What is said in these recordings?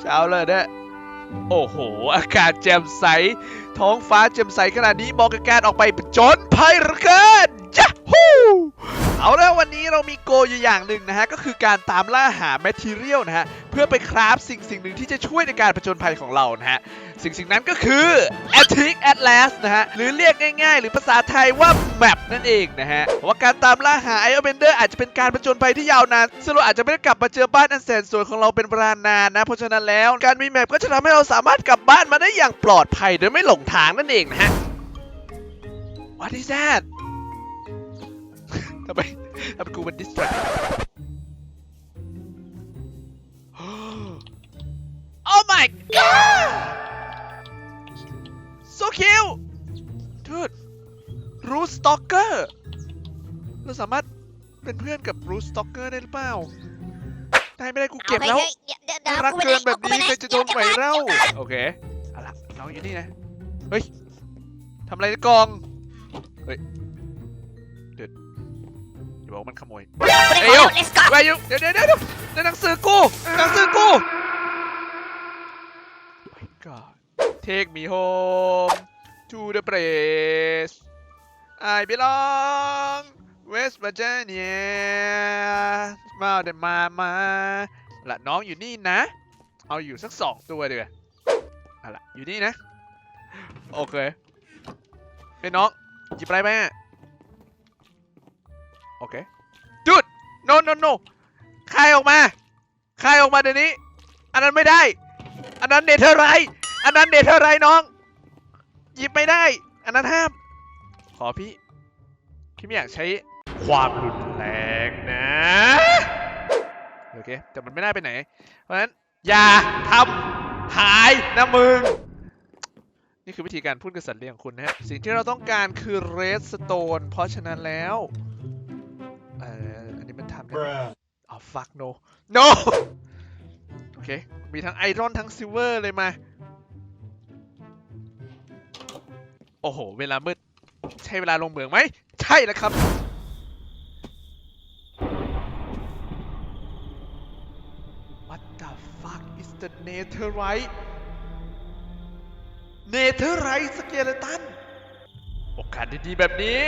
เช้าเลยเนี่ยโอ้โห อากาศแจ่มใส ท้องฟ้าแจ่มใสขนาดนี้มองกับการออกไปผจญภัยเหรือเกินจ้ะฮู้ เอาแล้ววันนี้เรามีโกอยู่อย่างหนึ่งนะฮะ ก็คือการตามล่าหาแมทเทียลนะฮะ เพื่อไปคราฟสิ่งสิ่งหนึ่งที่จะช่วยในการผจญภัยของเรานะฮะ สิ่งสิ่งนั้นก็คือ Attic Atlas นะฮะ หรือเรียกง่ายๆ หรือภาษาไทยว่า Map นั่นเองนะฮะเพราะว่าการตามล่าหา i o b e n d e r อร์อาจจะเป็นการผจญภัยที่ยาวนานซึ่งเราอาจจะไม่ได้กลับมาเจอบ้านอันแสนสวยของเราเป็นเวลานานนะเพราะฉะนั้นแล้วการมีแมปก็จะทำให้เราสามารถกลับบ้านมาได้อย่างปลอดภัยโดยไม่หลงทางนั่นเองนะฮะ What is that ทำไม ทำไมกูมัน distract Oh my god so cute dude Root Stalker เราสามารถเป็นเพื่อนกับ Root Stalker ได้หรือเปล่า ได้ไม่ได้กูเก็บแล้วรักเกินแบบนี้ใครจะโดนไหวเล่าโอเคเอาล่ะน้องอยู่นี่นะ เฮ้ยทำอะไรในกล่อง เฮ้ยเดี๋ยวอย่า บอกว่ามันขโมยเอ้ย Let's go ไปอยู่เดี๋ยวเดี๋ยวเดี๋ยวเดี๋ยวเดี๋ยวหนังสือกูหนังสือกู My God Take me home to the place I belong West Virginia มาเดมามาละน้องอยู่นี่นะ เอาอยู่สักสองตัวเดียวเอาละอยู่นี่นะ โอเคไอ้ยน้องหยิบอะไรไปอะโอเค dude no no no คายออกมาคายออกมาเดี๋ยวนี้ อันนั้นไม่ได้ อันนั้นเนเธอร์ไร อันนั้นเนเธอร์ไรน้อง หยิบไม่ได้ อันนั้นห้าม ขอพี่ พี่ไม่อยากใช้ความรุนแรงนะ โอเค แต่มันไม่ได้ไปไหน เพราะฉะนั้น อย่าทำหายนะมึง นี่คือวิธีการพูดกับสัตว์เลี้ยงของคุณนะฮะ สิ่งที่เราต้องการคือเรสสโตน เพราะฉะนั้นแล้ว Bruh. อ๋อ fuck no no โอเค มีทั้งไอรอนทั้งซิลเวอร์เลยมา โอ้โห เวลามืด ใช่เวลาลงเหมืองไหม ใช่แล้วครับ What the fuck is the netherite netherite skeleton โอกาสดีๆแบบนี้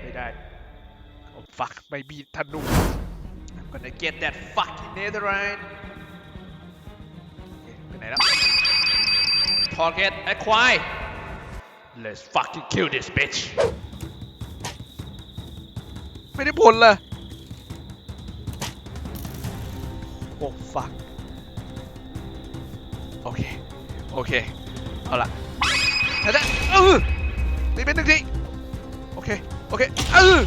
ไม่ได้ โอ้ fuck ไม่มีธนู gonna get that fucking netherite ไปไหนแล้ว target acquire let's fucking kill this bitch ไม่ได้ผลเลยโอ้ fuck โอเค โอเค เอาละถ้าจะเออตีเป็นหนึ่งทีโอเค โอเค เออ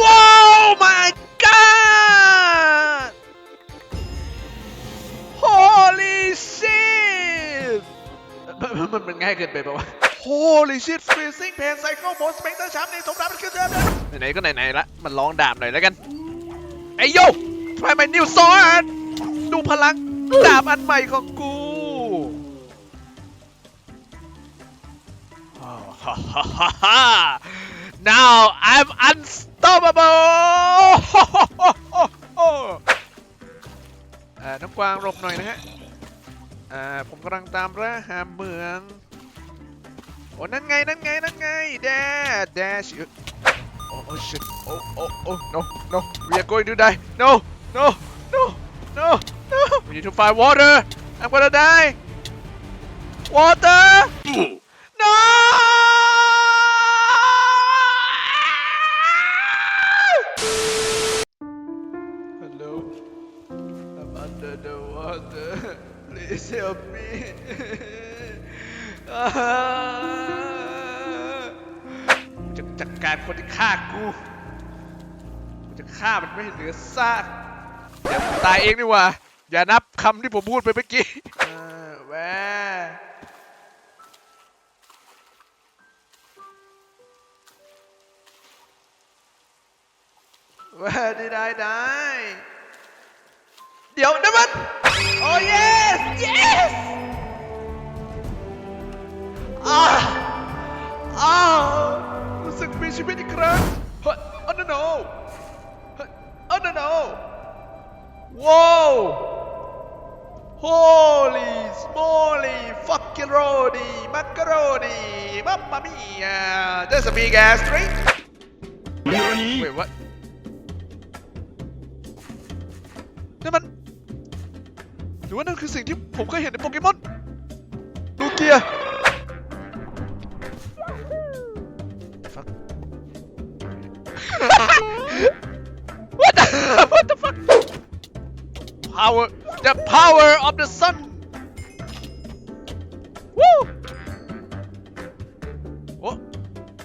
ว้าว my god holy shit มันมันมันง่ายเกินไปปะวะ holy shit freezing pain cycle mode spectre sharp ในสมรับมันคือเดิมเลยไหนๆก็ไหนๆละ มันร้องดาบหน่อยแล้วกัน ไอ้โย try my new sword ดูพลังดาบอันใหม่ของกู now I'm unstoppable น้องกวางหลบหน่อยนะฮะผมกำลังตามล่าหาเมือง โอ้นั่นไง นั่นไง นั่นไง แดดแดชโอ้โอ้ shit โอ้โอ้โอ้ no no we are going to die no no no no no we need to find water I'm gonna die water under the water Please help me กูจะจัดการคนที่ฆ่ากูกูจะฆ่ามันไม่ให้เหลือซากเดี๋ยวกูตายเองดีกว่า อย่านับคำที่ผมพูดไปเมื่อกี้เออแหว Where did I die เดี๋ยวนะมัน Oh yes yes อ่าอ่ารู้สึกมีชีวิตอีกครั้งเฮ้ยเฮ้ย oh no no oh no no whoa holy smoly fucking rody macaroni mamma mia that's a big ass drink wait what นั่นมันห รือว่านั่นคือสิ่งที่ผมเคยเห็นในโปเกมอนลูเกียฟัก What the What the fuck Power the power of the sun Woo โอ้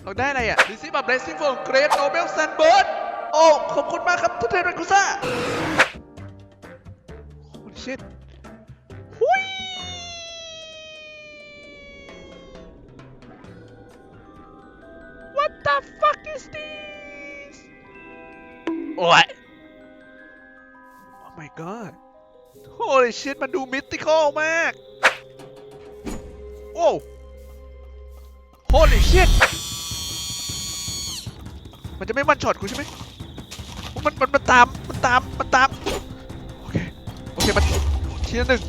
เราได้อะไรอะดิซี่บับเลสซิ่งโฟนเกรดโนเบลแซนเบิร์ดโอ้ ขอบคุณมากครับทุกท่านเรักคุซ่า shit my god Holy shit มันดูมิติคอลมาก โอ้ Holy shit มันจะไม่มันช็อตกูใช่ไหมมันมันมันตาม มันตาม มันตาม โอเค โอเค มันทีละหนึ่ง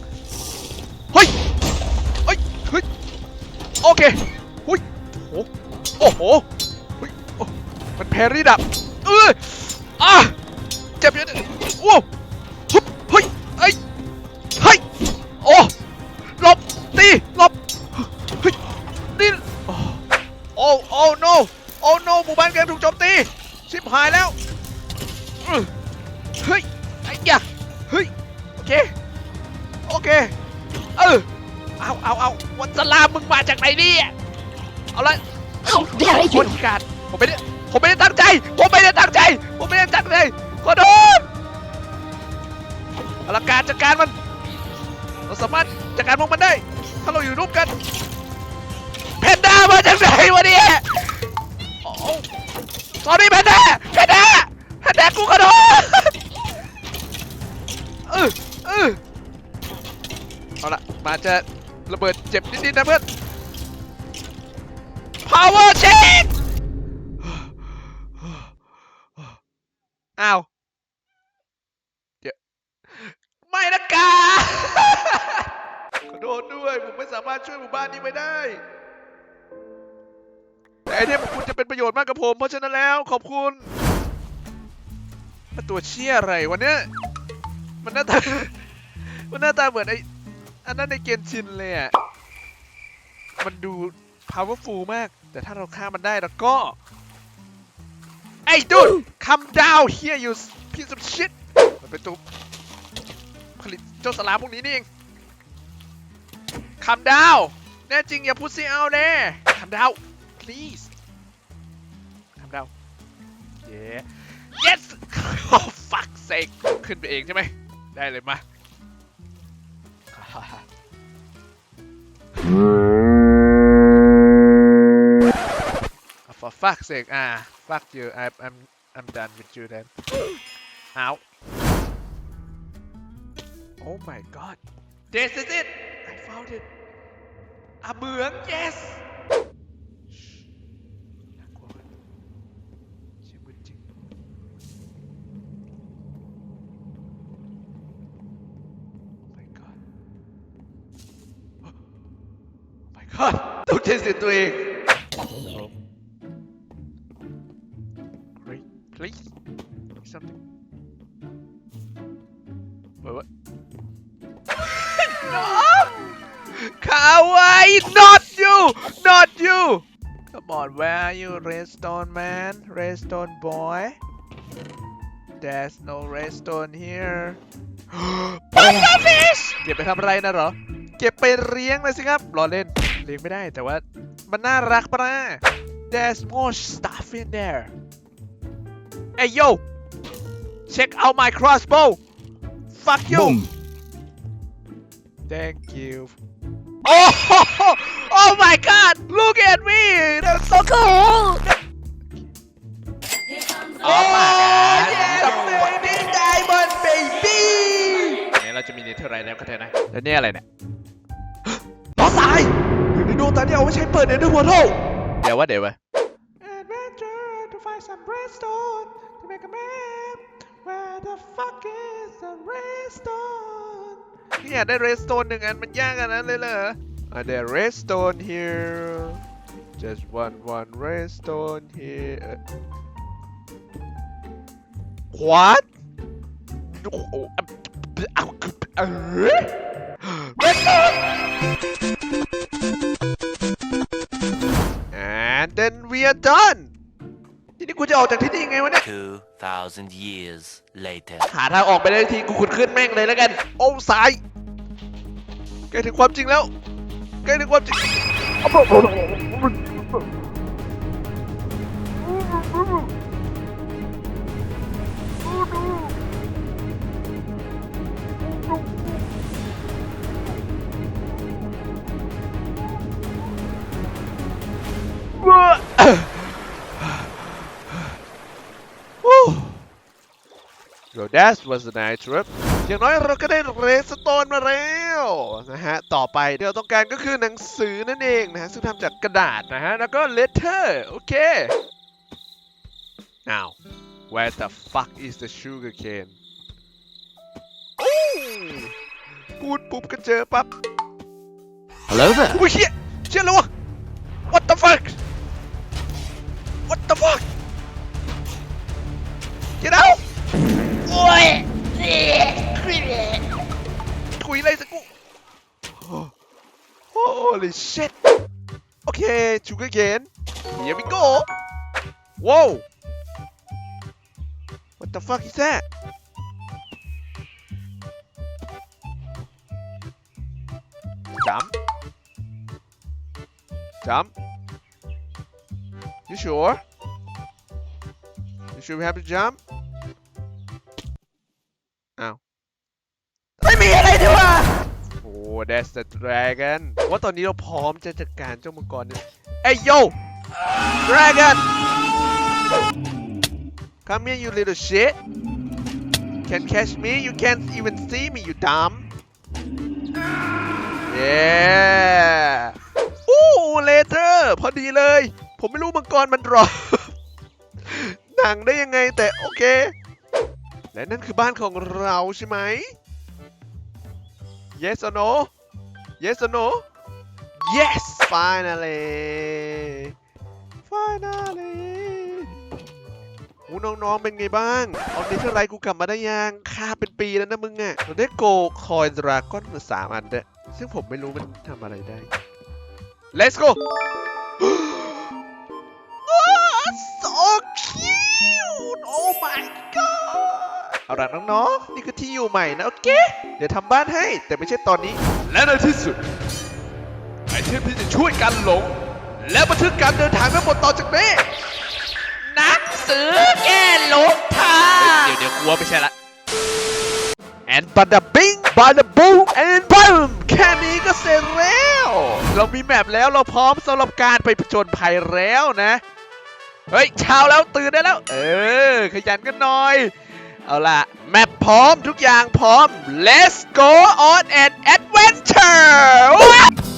เฮ้ยเฮ้ย เฮ้ย โอเคหุ้ยโอ้โอ้โหเฮ้ยโอ้มันแพรี่ดับ เอออะเจ็บเยอะเลยโอ้ เอาละ How dare คน you! ขาดผมไม่ได้ผมไม่ได้ตั้งใจ ผมไม่ได้ตั้งใจ ผมไม่ได้ตั้งใจขอโทษเอาละการจัดการมัน เราสามารถจัดการพวกมันได้ ถ้าเราอยู่ร่วมกัน แพนด้ามาจากไหนวะเนี่ยโอ้สอรี่แพนด้าแพนด้าแพนด้ากูขอโทษเออเออเอาละมาจะระเบิดเจ็บนิดๆนะเพื่อน power check อ้าวเดี๋ยวไม่นะกาขอโทษด้วย ผมไม่สามารถช่วยหมู่บ้านนี้ไว้ได้ แต่ไอเทมของคุณจะเป็นประโยชน์มากกับผม เพราะฉะนั้นแล้วขอบคุณมันตัวเชี่ยอะไรวันเนี้ยมันหน้าตา มันหน้าตาเหมือนไออันนั้นในเกมชินเลยอะ มันดู powerful มาก แต่ถ้าเราฆ่ามันได้แล้วก็ ไอ้ดู come down here you piece of shit มันเป็นตัวผลิตเจ้าสลามพวกนี้นี่เอง come down แน่จริงอย่าพูดซิเอาแน่ come down please come down yeah yes oh fuck sake ขึ้นไปเองใช่ไหม ได้เลยมา fuck's sake. Ah, fuck you. I'm, I'm, I'm done with you then. Ow. Oh my god. This is it. I found it. A bướm, yes. Don't taste it, Twig! Kawaii! Not you! Not you! Come on, where are you, redstone man? Redstone boy? There's no redstone here. Pufferfish! เก็บไปทำอะไรนะเหรอ เก็บไปเลี้ยงเลยสิครับรอเล่นเลี้ยงไม่ได้แต่ว่ามันน่ารักปะนะ There's more stuff in there. Hey yo! Check out my crossbow! Fuck you! Boom. Thank you. Oh! Oh my god! Look at me! That's so cool! Oh my god! Yes! Baby diamond baby! เนี่ยเราจะมีเนเธอร์ไรแล้วก็เธอนะ แล้วเนี่ยอะไรเนี่ยล้อตายหนึ่งในดวงตาที่เอาไว้ใช้เปิดเนเธอร์พอร์ทัลเดี๋ยววะเดี๋ยววะ Adventure to find some some redstone to make a map where the fuck is the redstone พี่อยากได้ redstone หนึ่งอันมันยากขนาดนั้นเลยเหรอ Are there redstone here just one one redstone here What โอ้โหเอเออ redstone and then we are done นี้กูจะออกจากที่นี่ยังไงวะเนี่ย 2,000 years later. หาทางออกไปได้ทีกูขุดขึ้นแม่งเลยแล้วกันโอ้สายใกล้ถึงความจริงแล้วใกล้ถึงความจริง that was a nice trip อย่างน้อยเราก็ได้เรสโตนมาแล้วนะฮะ ต่อไปที่เราต้องการก็คือหนังสือนั่นเองนะฮะ ซึ่งทำจากกระดาษนะฮะ แล้วก็ letter โอเค now where the fuck is the sugar cane โอ้พูดปุ๊บก็เจอปั๊บ Hello there. อุ้ยเฮียเชื่อแล้ววะ sugar cane here we go whoa what the fuck is that jump jump you sure you sure we have to jump อ้าวไม่มีอะไรดีวะโอ้ that's the dragon ว่าตอนนี้เราพร้อมจะจัดการเจ้ามังกรเนี่ย เอ้ย yo dragon come here you little shit can catch me you can't even see me you dumb yeah อู้เลเทอร์พอดีเลย ผมไม่รู้มังกรมันรอหนังได้ยังไงแต่โอเค และนั่นคือบ้านของเราใช่ไหม Yes or no Yes or no Yes finally finally อูน้องๆเป็นไงบ้างเอาเนเธอร์ไลท์กูกลับมาได้ยังค่าเป็นปีแล้วนะมึงอะเราได้โกคอยดราก้อนมาสามอันด้วยซึ่งผมไม่รู้มันทำอะไรได้ Let's go oh, so cute oh my god เอาล่ะน้องๆ นี่คือที่อยู่ใหม่นะ โอเค เดี๋ยวทำบ้านให้ แต่ไม่ใช่ตอนนี้ และในที่สุด ทมที่จะช่วยกันหลง และบันทึกการเดินทางทั้งหมดต่อจากนี้หนังสือแก้หลงทางเดี๋ยวเดี๋ยวกลัวไม่ใช่ละ and bada bing bada boom and boom แค่นี้ก็เสร็จแล้ว เรามีแมปแล้วเราพร้อมสำหรับการไปผจญภัยแล้วนะ เฮ้ยเช้าแล้วตื่นได้แล้ว เออ ขยันกันหน่อย เอาล่ะ แมปพร้อมทุกอย่างพร้อม let's go on an adventure